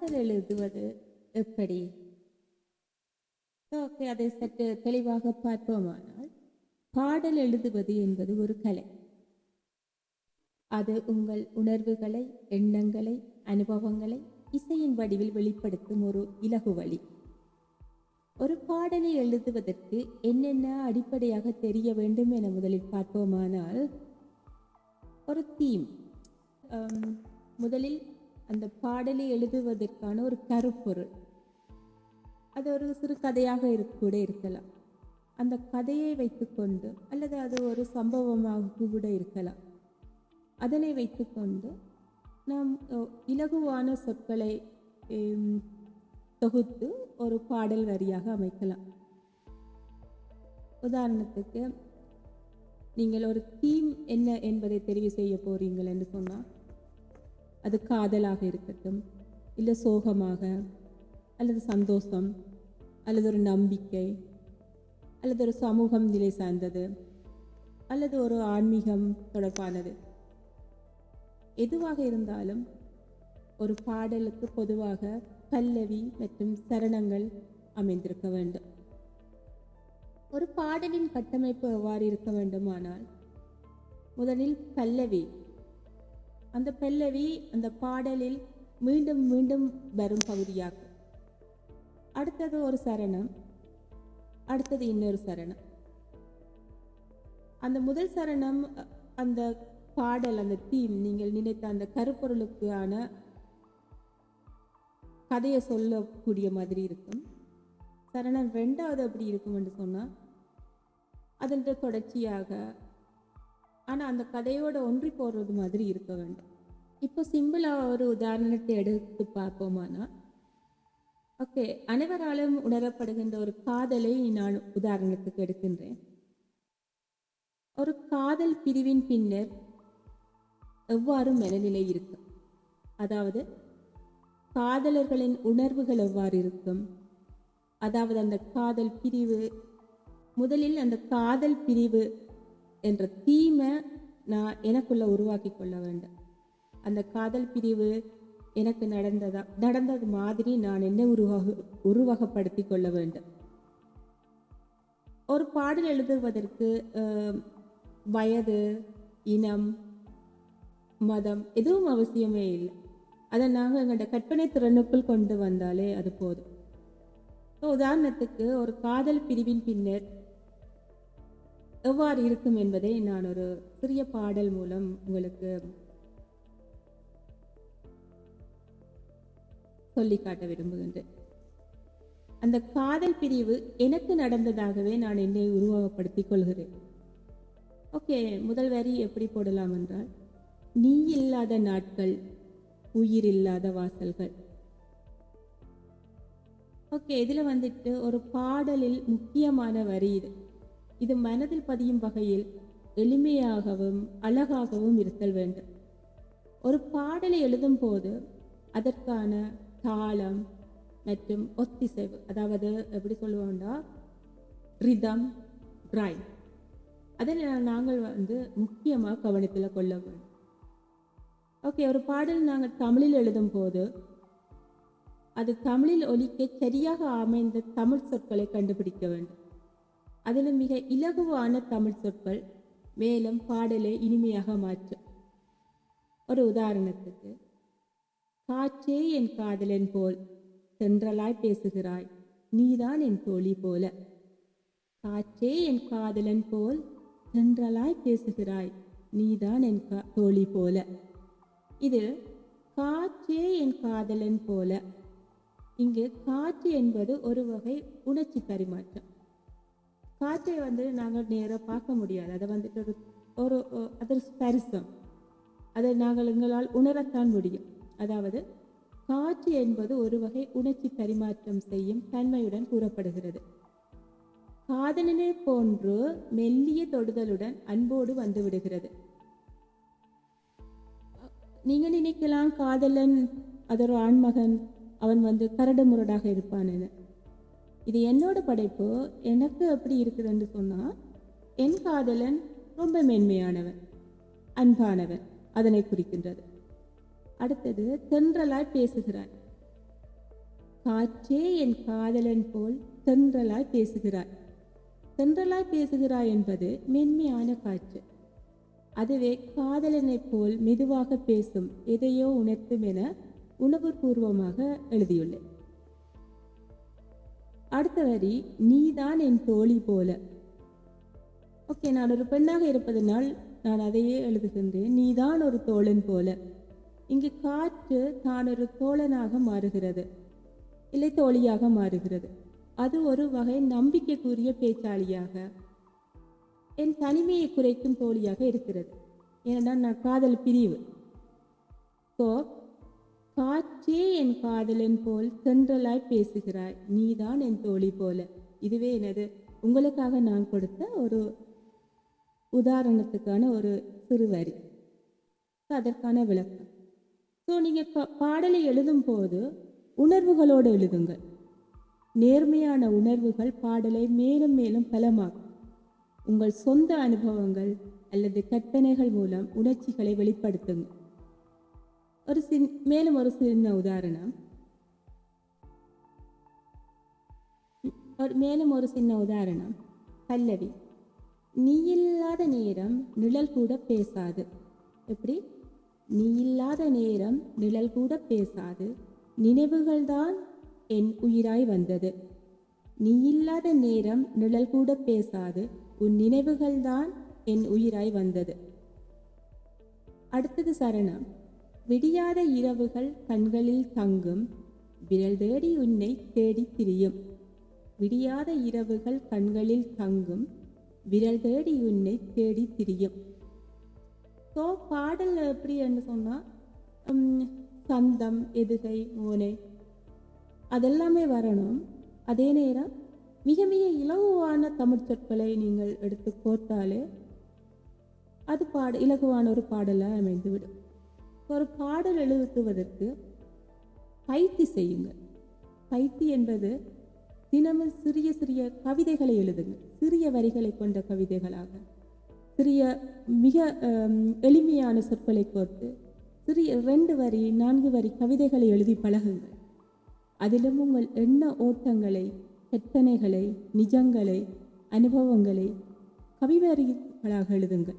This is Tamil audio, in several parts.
பாடல் எழுதுவது எப்படி? ஓகே அதை சற்று தெளிவாக பார்ப்போமானால் பாடல் எழுதுவது என்பது ஒரு கலை. அது உங்கள் உணர்வுகளை எண்ணங்களை அனுபவங்களை இசையின் வடிவில் வெளிப்படுத்தும் ஒரு இலகு வழி. ஒரு பாடலை எழுதுவதற்கு என்னென்ன அடிப்படையாக தெரிய வேண்டும் என முதலில் பார்ப்போமானால் ஒரு தீம் முதலில் அந்த பாடலை எழுதுவதற்கான ஒரு கருப்பொருள். அது ஒரு சிறு கதையாக இருக்க கூட இருக்கலாம். அந்த கதையை வைத்துக்கொண்டு அல்லது அது ஒரு சம்பவமாக கூட இருக்கலாம். அதனை வைத்துக்கொண்டு நாம் இலகுவான சொற்களை தொகுத்து ஒரு பாடல் வரியாக அமைக்கலாம். உதாரணத்துக்கு நீங்கள் ஒரு தீம் என்ன என்பதை தெரிவு செய்ய போறீங்கள் என்று சொன்னால் அது காதலாக இருக்கட்டும் இல்லை சோகமாக அல்லது சந்தோஷம் அல்லது ஒரு நம்பிக்கை அல்லது ஒரு சமூகம் நிலை சார்ந்தது அல்லது ஒரு ஆன்மீகம் தொடர்பானது. எதுவாக இருந்தாலும் ஒரு பாடலுக்கு பொதுவாக பல்லவி மற்றும் சரணங்கள் அமைந்திருக்க வேண்டும். ஒரு பாடலின் கட்டமைப்பு எவ்வாறு இருக்க வேண்டுமானால் முதலில் பல்லவி அந்த பல்லவி அந்த பாடலில் மீண்டும் மீண்டும் வரும் பகுதியாகும். அடுத்தது ஒரு சரணம். அடுத்தது இன்னொரு சரணம். அந்த முதல் சரணம் அந்த பாடல் அந்த தீம் நீங்கள் நினைத்த அந்த கருப்பொருளுக்கான கதையை சொல்லக்கூடிய மாதிரி இருக்கும். சரணம் ரெண்டாவது அப்படி இருக்கும் என்று சொன்னால் அதன் தொடர்ச்சியாக ஆனால் அந்த கதையோட ஒன்றி போடுறது மாதிரி இருக்க வேண்டும். இப்போ சிம்பிளாக ஒரு உதாரணத்தை எடுத்து பார்ப்போமானா ஓகே அனைவராலும் உணரப்படுகின்ற ஒரு காதலை நான் உதாரணத்துக்கு எடுக்கின்றேன். ஒரு காதல் பிரிவின் பின்னர் எவ்வாறு மனநிலை இருக்கும்? அதாவது காதலர்களின் உணர்வுகள் எவ்வாறு இருக்கும்? அதாவது அந்த காதல் பிரிவு முதலில் அந்த காதல் பிரிவு என்ற தீமை நான் எனக்குள்ளே உருவாக்கி கொள்ள வேண்டும். அந்த காதல் பிரிவு எனக்கு நடந்ததா நடந்தது மாதிரி நான் என்ன உருவாக உருவகப்படுத்தி கொள்ள வேண்டும். ஒரு பாடல் எழுதுவதற்கு வயது இனம் மதம் எதுவும் அவசியமே இல்லை. அதை நாங்கள் எங்கள்கிட்ட கற்பனை திறனுக்குள் கொண்டு வந்தாலே அது போதும். உதாரணத்துக்கு ஒரு காதல் பிரிவின் பின்னர் எவ்வாறு இருக்கும் என்பதை நான் ஒரு சிறிய பாடல் மூலம் உங்களுக்கு சொல்லி காட்ட விரும்புகின்றேன். அந்த காதல் பிரிவு எனக்கு நடந்ததாகவே நான் என்னை உருவகப்படுத்திக் கொள்கிறேன். ஓகே முதல் வரி எப்படி போடலாம் என்றால் நீ இல்லாத நாட்கள் உயிர் இல்லாத வாசல்கள். ஓகே இதில் வந்துட்டு ஒரு பாடலில் முக்கியமான வரி இது. இது மனதில் பதியும் வகையில் எளிமையாகவும் அழகாகவும் இருத்தல் வேண்டும். ஒரு பாடலை எழுதும் போது அதற்கான தாளம் மற்றும் ஒத்திசைவு அதாவது எப்படி சொல்லுவோம்னா ரிதம் ரைம் அதை நாங்கள் வந்து முக்கியமாக கவனத்தில் கொள்ள வேண்டும். ஓகே ஒரு பாடல் நாங்கள் தமிழில் எழுதும் போது அது தமிழில் ஒலிக்க சரியாக அமைந்த தமிழ் சொற்களை கண்டுபிடிக்க வேண்டும். அதில் மிக இலகுவான தமிழ் சொற்கள் மேலும் பாடலை இனிமையாக மாற்றும் ஒரு உதாரணத்துக்கு காற்றே என் காதலன் போல் தென்றலாய் பேசுகிறாய் நீதான் என் தோழி போல. காற்றே என் காதலன் போல் தென்றலாய் பேசுகிறாய் நீதான் என் கா- தோழி போல. இது காற்றே என் காதலன் போல. இங்கு காற்று என்பது ஒரு வகை உணர்ச்சி பரிமாற்றம். காற்றை வந்து நாங்கள் நேராக பார்க்க முடியாது. அதை வந்துட்டு ஒரு ஒரு அது ஒரு ஸ்பரிசம். அதை நாங்கள் எங்களால் உணரத்தான் முடியும். அதாவது காற்று என்பது ஒரு வகை உணர்ச்சி பரிமாற்றம் செய்யும் தன்மையுடன் கூறப்படுகிறது. காதலனை போன்று மெல்லிய தொடுதலுடன் அன்போடு வந்து விடுகிறது. நீங்க நினைக்கலாம் காதலன் அதோட ஆண்மகன் அவன் வந்து கரடு முரடாக இருப்பான்னு இது என்னோட படைப்பு எனக்கு எப்படி இருக்குதுன்னு சொன்னால் என் காதலன் ரொம்ப மென்மையானவன் அன்பானவன் அதனை குறிக்கின்றது. அடுத்தது தென்றலாய் பேசுகிறாய். காற்றே என் காதலன் போல் தென்றலாய் பேசுகிறாய். தென்றலாய் பேசுகிறாய் என்பது மென்மையான காற்று. அதுவே காதலனைப் போல் மெதுவாக பேசும் எதையோ உணர்த்தும் என உணர்வுபூர்வமாக எழுதியுள்ளேன். அடுத்த வரி நீதான் என் தோழி போல. ஓகே நான் ஒரு பெண்ணாக இருப்பதனால் நான் அதையே எழுதுகின்றேன் நீதான் ஒரு தோழன் போல. இங்கு காற்று தான் ஒரு தோழனாக மாறுகிறது. இல்லை தோழியாக மாறுகிறது. அது ஒரு வகை நம்பிக்கைக்குரிய பேச்சாளியாக என் தனிமையை குறைக்கும் தோழியாக இருக்கிறது. ஏனென்றால் நான் காதல் பிரிவு. ஸோ காற்றே என் காதலன் போல் தென்றலாய் பேசுகிறாய். நீதான் என் தோழி போல. இதுவே எனது உங்களுக்காக நான் கொடுத்த ஒரு உதாரணத்துக்கான ஒரு சிறுவரி அதற்கான விளக்கம். ஸோ நீங்கள் பாடலை எழுதும் போது உணர்வுகளோடு எழுதுங்கள். நேர்மையான உணர்வுகள் பாடலை மேலும் மேலும் பலமாக்கும். உங்கள் சொந்த அனுபவங்கள் அல்லது கற்பனைகள் மூலம் உணர்ச்சிகளை வெளிப்படுத்துங்கள். ஒரு சின் மேலும் ஒரு சின்ன உதாரணம் ஒரு மேலும் ஒரு சின்ன உதாரணம் பல்லவி நீ இல்லாத நேரம் நிழல் கூட பேசாது எப்படி நீ இல்லாத நேரம் நிழல் கூட பேசாது நினைவுகள் தான் என் உயிராய் வந்தது நீ இல்லாத நேரம் நிழல் கூட பேசாது உன் நினைவுகள்தான் என் உயிராய் வந்தது அடுத்தது சரணம் விடியாத இரவுகள் கண்களில் தங்கும். விரல் தேடி உன்னை தேடி திரியும். விடியாத இரவுகள் கண்களில் தங்கும். விரல் தேடி உன்னை தேடி திரியும். ஸோ பாடல் எப்படி என்று சொன்னால் சந்தம் எதுகை ஓனை அதெல்லாமே வரணும். அதே நேரம் மிக மிக இலகுவான தமிழ் சொற்களை நீங்கள் எடுத்து கோர்த்தாலே அது பாட இலகுவான ஒரு பாடலாக அமைந்துவிடும். ஒரு பாடல் எழுதுவதற்கு பயிற்சி செய்யுங்கள். பயிற்சி என்பது தினமும் சிறிய சிறிய கவிதைகளை எழுதுங்கள். சிறிய வரிகளை கொண்ட கவிதைகளாக. சிறிய மிக எளிமையான சொற்களை கோர்த்து சிறிய ரெண்டு வரி நான்கு வரி கவிதைகளை எழுதி பழகுங்கள். அதிலும் உங்கள் எண்ண ஓட்டங்களை கற்பனைகளை நிஜங்களை அனுபவங்களை கவிவரிகளாக எழுதுங்கள்.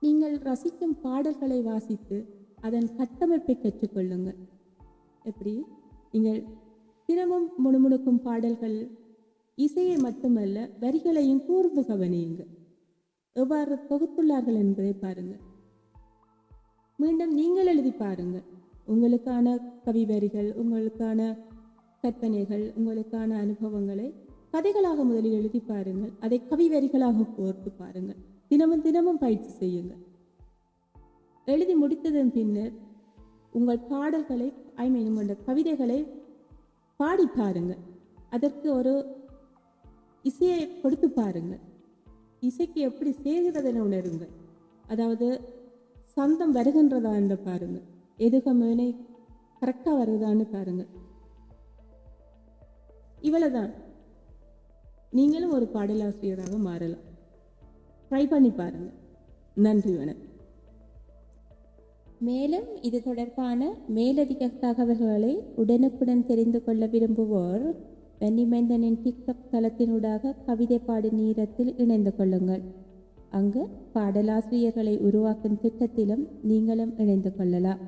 நீங்கள் ரசிக்கும் பாடல்களை வாசித்து அதன் கட்டமைப்பை கற்றுக்கொள்ளுங்கள். எப்படி? நீங்கள் தினமும் முணுமுணுக்கும் பாடல்கள் இசையை மட்டுமல்ல வரிகளையும் கூர்ந்து கவனியுங்கள். எவ்வாறு தொகுத்துள்ளார்கள் என்பதை பாருங்கள். மீண்டும் நீங்கள் எழுதி பாருங்கள். உங்களுக்கான கவி வரிகள் உங்களுக்கான கற்பனைகள் உங்களுக்கான அனுபவங்களை கதைகளாக முதலில் எழுதி பாருங்கள். அதை கவி வரிகளாக கோர்த்து பாருங்கள். தினமும் தினமும் பயிற்சி செய்யுங்கள். எழுதி முடித்ததன் பின்னர் உங்கள் பாடல்களை ஐ மீன் உங்களோட கவிதைகளை பாடி பாருங்கள். அதற்கு ஒரு இசையை கொடுத்து பாருங்கள். இசைக்கு எப்படி சேர்கிறதென உணருங்கள். அதாவது சந்தம் வருகின்றதா என்று பாருங்கள். எதுக மேனை கரெக்டாக வருதான்னு பாருங்கள். இவ்வளோதான் நீங்களும் ஒரு பாடலாசிரியராக மாறலாம். ட்ரை பண்ணி பாருங்கள் நன்றி வணக்கம். மேலும் இது தொடர்பான மேலதிக தகவல்களை உடனுக்குடன் தெரிந்து கொள்ள விரும்புவோர் வெண்ணிமைந்தனின் டிக்டாக் தளத்தினூடாக கவிதை பாடு நீரத்தில் இணைந்து கொள்ளுங்கள். அங்கு பாடலாசிரியர்களை உருவாக்கும் திட்டத்திலும் நீங்களும் இணைந்து கொள்ளலாம்.